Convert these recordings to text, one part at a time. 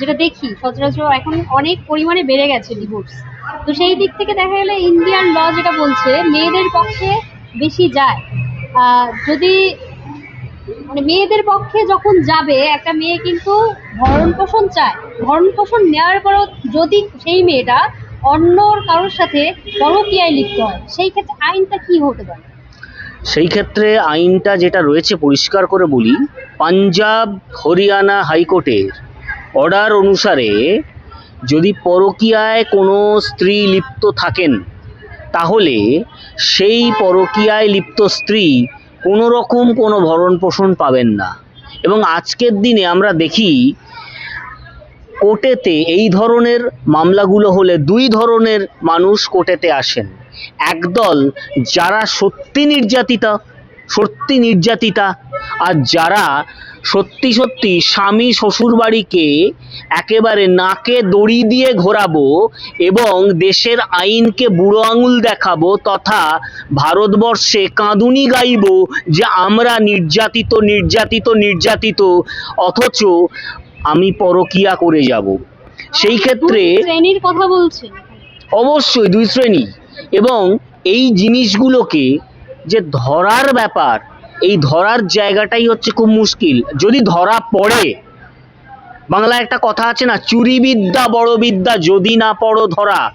যেটা দেখি, সচরাচর এখন অনেক পরিমাণে বেড়ে গেছে ডিভোর্স তো সেই দিক থেকে দেখা গেলে ইন্ডিয়ান ল যেটা বলছে, মেয়েদের পক্ষে বেশি যায়। যদি মানে মেয়েদের পক্ষে যখন যাবে, একটা মেয়ে কিন্তু ভরণ পোষণ চায়। ভরণ পোষণ নেওয়ার পরও যদি সেই মেয়েটা অন্যর কারোর সাথে পরকীয়ায় লিপ্ত হয়, সেই ক্ষেত্রে আইনটা কি হতে পারে? সেই ক্ষেত্রে আইনটা যেটা রয়েছে, পরিষ্কার করে বলি পাঞ্জাব হরিয়ানা হাইকোর্টের অর্ডার অনুসারে যদি পরকীয়ায় কোনো স্ত্রী লিপ্ত থাকেন, তাহলে সেই পরকীয়ায় লিপ্ত স্ত্রী কোনো রকম কোনো ভরণ পোষণ পাবেন না। এবং আজকের দিনে আমরা দেখি, কোর্টেতে এই ধরনের মামলাগুলো হলে দুই ধরনের মানুষ কোর্টেতে আসেন। একদল যারা সত্যি নির্যাতিতা সত্যি নির্যাতিতা, আর যারা সত্যি সত্যি স্বামী শ্বশুরবাড়িকে একেবারে নাকে দড়ি দিয়ে ঘোরাবো এবং দেশের আইনকে বুড়ো আঙুল দেখাবো তথা ভারতবর্ষে কাঁদুনি গাইবো যে আমরা নির্যাতিত নির্যাতিত নির্যাতিত অথচ আমি পরকিয়া করে যাব। সেই ক্ষেত্রে শ্রেণির কথা বলছেন। অবশ্যই দুই শ্রেণি এবং এই জিনিসগুলোকে যে ধরার ব্যাপার এই ধরার জায়গাটাই হচ্ছে খুব মুশকিল। যদি ধরা পড়ে, বাংলায় একটা কথা আছে না চুরি বিদ্যা বড় বিদ্যা, যদি না পড়ো ধরা।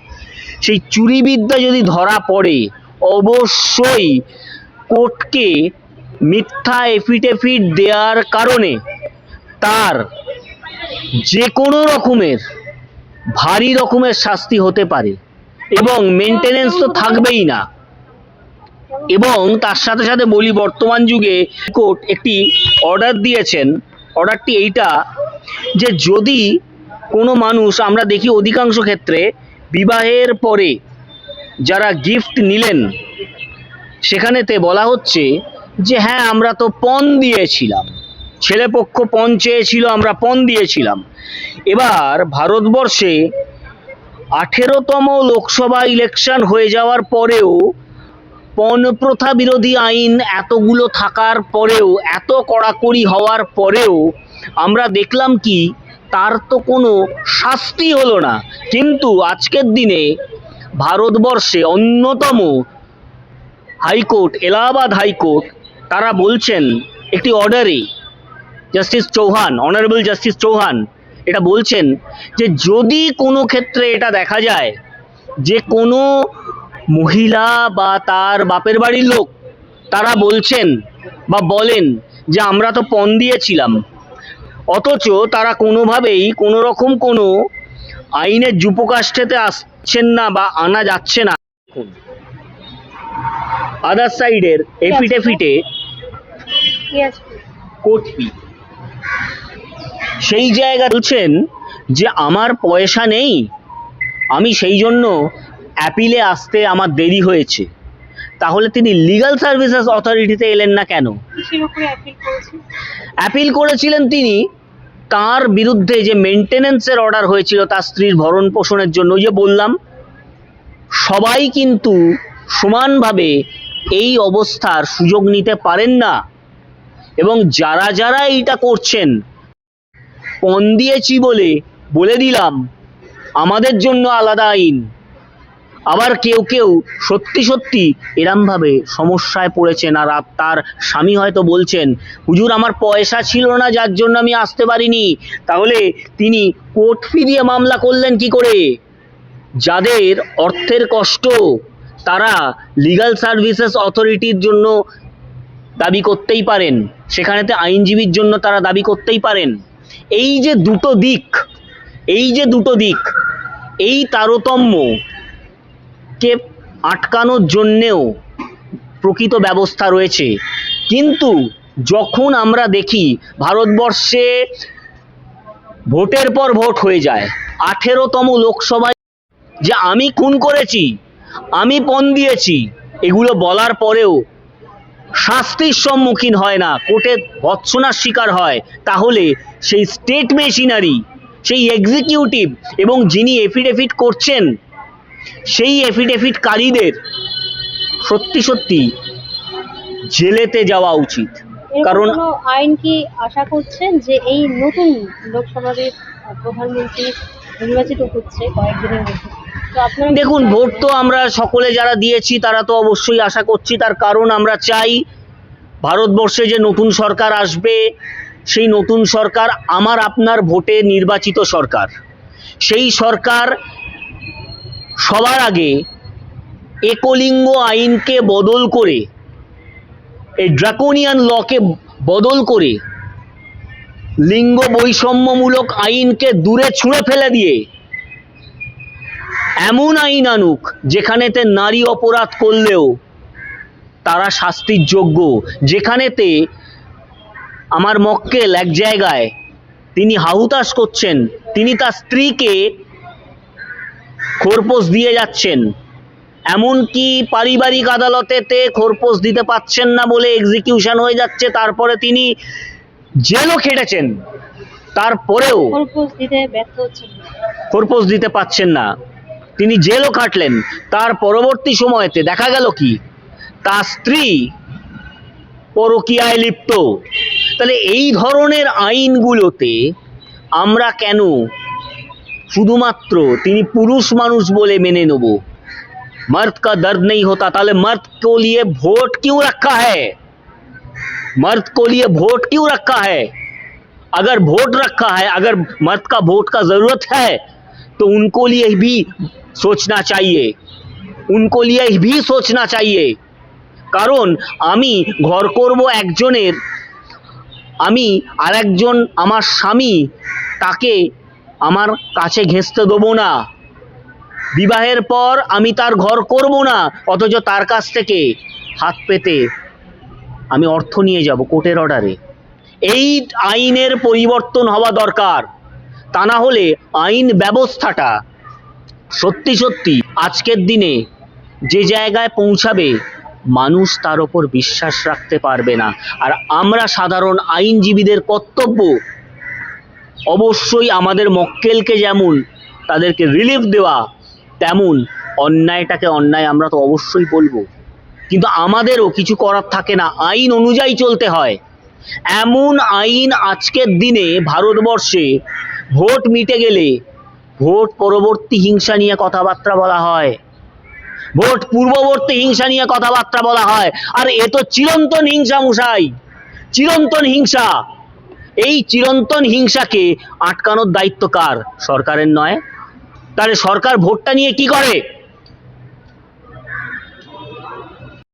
সেই চুরি বিদ্যা যদি ধরা পড়ে, অবশ্যই কোর্টকে মিথ্যা এফিডেভিট দেওয়ার কারণে তার যে কোনো রকমের ভারী রকমের শাস্তি হতে পারে। এবং মেনটেনেন্স তো থাকবেই না। এবং তার সাথে সাথে বলি, বর্তমান যুগে কোর্ট একটি অর্ডার দিয়েছেন। অর্ডারটি এইটা যে যদি কোনো মানুষ, আমরা দেখি অধিকাংশ ক্ষেত্রে বিবাহের পরে যারা গিফট নিলেন, সেখানেতে বলা হচ্ছে যে হ্যাঁ আমরা তো পণ দিয়েছিলাম। ছেলেপক্ষ পণ চেয়েছিল, আমরা পণ দিয়েছিলাম। এবার ভারতবর্ষে আঠেরোতম লোকসভা ইলেকশন হয়ে যাওয়ার পরেও পণ প্রথা বিরোধী আইন এতগুলো থাকার পরেও, এত কড়াকড়ি হওয়ার পরেও আমরা দেখলাম কি, তার তো কোনো শাস্তি হলো না। কিন্তু আজকের দিনে ভারতবর্ষে অন্যতম হাইকোর্ট, এলাহাবাদ হাইকোর্ট, তারা বলছেন একটি অর্ডারে justice Chauhan, honourable justice Chauhan এটা বলছেন যে যদি কোনো ক্ষেত্রে এটা দেখা যায় যে কোনো মহিলা বা তার বাপের বাড়ির লোক, তারা বলছেন বা বলেন যে আমরা তো পণ দিয়েছিলাম। অথচ তারা কোনোভাবেই কোনো রকম কোনো আইনের যুপকাষ্ঠেতে আসছেন না বা আনা যাচ্ছে না। আদার সাইডের এফিডেভিটে কি আছে সেই জায়গা বলছেন যে, আমার পয়সা নেই, আমি সেই জন্য অ্যাপিলে আসতে আমার দেরি হয়েছে। তাহলে তিনি লিগ্যাল সার্ভিসেস অথরিটিতে এলেন না কেন? অ্যাপিল করেছিলেন তিনি তার বিরুদ্ধে যে মেনটেনেন্সের অর্ডার হয়েছিল তার স্ত্রীর ভরণ পোষণের জন্য। যে বললাম সবাই কিন্তু সমানভাবে এই অবস্থার সুযোগ নিতে পারেন না। এবং যারা যারা এইটা করছেন পণ দিয়েছি বলে বলে দিলাম আমাদের জন্য আলাদা আইন। আবার কেউ কেউ সত্যি সত্যি এরমভাবে সমস্যায় পড়েছেন আর তার স্বামী হয়তো বলছেন, হুজুর, আমার পয়সা ছিল না, যার জন্য আমি আসতে পারিনি। তাহলে তিনি কোর্ট ফি দিয়ে মামলা করলেন কি করে? যাদের অর্থের কষ্ট, তারা লিগ্যাল সার্ভিসেস অথরিটির জন্য দাবি করতেই পারেন। সেখানেতে আইনজীবীর জন্য তারা দাবি করতেই পারেন। এই যে দুটো দিক, এই যে দুটো দিক, এই তারতম্য কে আটকানোর জন্যেও প্রকৃত ব্যবস্থা রয়েছে। কিন্তু যখন আমরা দেখি ভারতবর্ষে ভোটের পর ভোট হয়ে যায়, আঠেরোতম লোকসভায় যে আমি খুন করেছি, আমি পণ দিয়েছি, এগুলো বলার পরেও শাস্তির সম্মুখীন হয় না, কোর্টে ভৎসনার শিকার হয়, তাহলে সেই স্টেট মেশিনারি, সেই এক্সিকিউটিভ এবং যিনি এফিডেভিট করছেন সেই এফিডেভিটকারীদের সত্যি সত্যি জেলেতে যাওয়া উচিত। কারণ আইন কি আশা করছেন যে এই নতুন লোকসভার প্রধানমন্ত্রী নির্বাচিত হচ্ছে কয়েকদিনের মধ্যে? দেখুন ভোট তো আমরা সকলে যারা দিয়েছি তারা তো অবশ্যই আশা করছি। তার কারণ আমরা চাই ভারতবর্ষে যে নতুন সরকার আসবে সেই নতুন সরকার আমার আপনার ভোটে নির্বাচিত সরকার। সেই সরকার সবার আগে একলিঙ্গ আইনকে বদল করে, এই ড্রাকোনিয়ান লকে বদল করে লিঙ্গ বৈষম্যমূলক আইনকে দূরে ছুঁড়ে ফেলে দিয়ে এমন আইন আনুক যেখানেতে নারী অপরাধ করলেও তারা শাস্তির যোগ্য, যেখানেতে আমার মক্কেল এক জায়গায় তিনি হাহুতাশ করছেন, তিনি তার স্ত্রীকে খোরপোশ দিয়ে যাচ্ছেন। এমনকি পারিবারিক আদালতেতে খোরপোশ দিতে পাচ্ছেন না বলে এক্সিকিউশন হয়ে যাচ্ছে। তারপরে তিনি জেলও খেটেছেন। তারপরেও খরগোশ দিতে ব্যর্থ হচ্ছেন খোরপোশ দিতে পাচ্ছেন না। তিনি জেলও কাটলেন তার পরবর্তী সময়তে দেখা গেল কি? তার স্ত্রী পরকীয়ায় লিপ্ত। তাহলে এই ধরনের আইনগুলোতে আমরা কেন শুধুমাত্র তিনি পুরুষ মানুষ বলে মেনে নেব मर्द का दर्द नहीं होता ताले मर्द को लिए वोट क्यों रखा है मर्द को लिए वोट क्यों रखा है अगर वोट रखा है अगर मर्द का वोट का जरूरत है तो उनको लिए भी सोचना चाहिए उनको लिए भी सोचना चाहिए কারণ আমি ঘর করব একজনের আমি আরেকজন আমার স্বামী তাকে আমার কাছে ঘেঁচতে দেবো না। বিবাহের পর আমি তার ঘর করব না, অথচ তার কাছ থেকে হাত পেতে আমি অর্থ নিয়ে যাব কোর্টের অর্ডারে। এই আইনের পরিবর্তন হওয়া দরকার। তা না হলে আইন ব্যবস্থাটা সত্যি সত্যি আজকের দিনে যে জায়গায় পৌঁছাবে, মানুষ তার ওপর বিশ্বাস রাখতে পারবে না। আর আমরা সাধারণ আইনজীবীদের কর্তব্য অবশ্যই আমাদের মক্কেলকে যেমন তাদেরকে রিলিফ দেওয়া, তেমন অন্যায়টাকে অন্যায় আমরা তো অবশ্যই বলব। কিন্তু আমাদেরও কিছু করার থাকে না, আইন অনুযায়ী চলতে হয়। এমন আইন আজকের দিনে ভারতবর্ষে ভোট মিটে গেলে ভোট পরবর্তী হিংসা নিয়ে কথাবার্তা বলা হয়। ভোট পূর্ববর্তী হিংসা নিয়ে কথাবার্তা বলা হয়। আর এ তো চিরন্তন হিংসা মশাই, চিরন্তন হিংসা। এই চিরন্তন হিংসাকে আটকানোর দায়িত্ব কার? সরকারের নয়। তাহলে সরকার ভোটটা নিয়ে কি করে?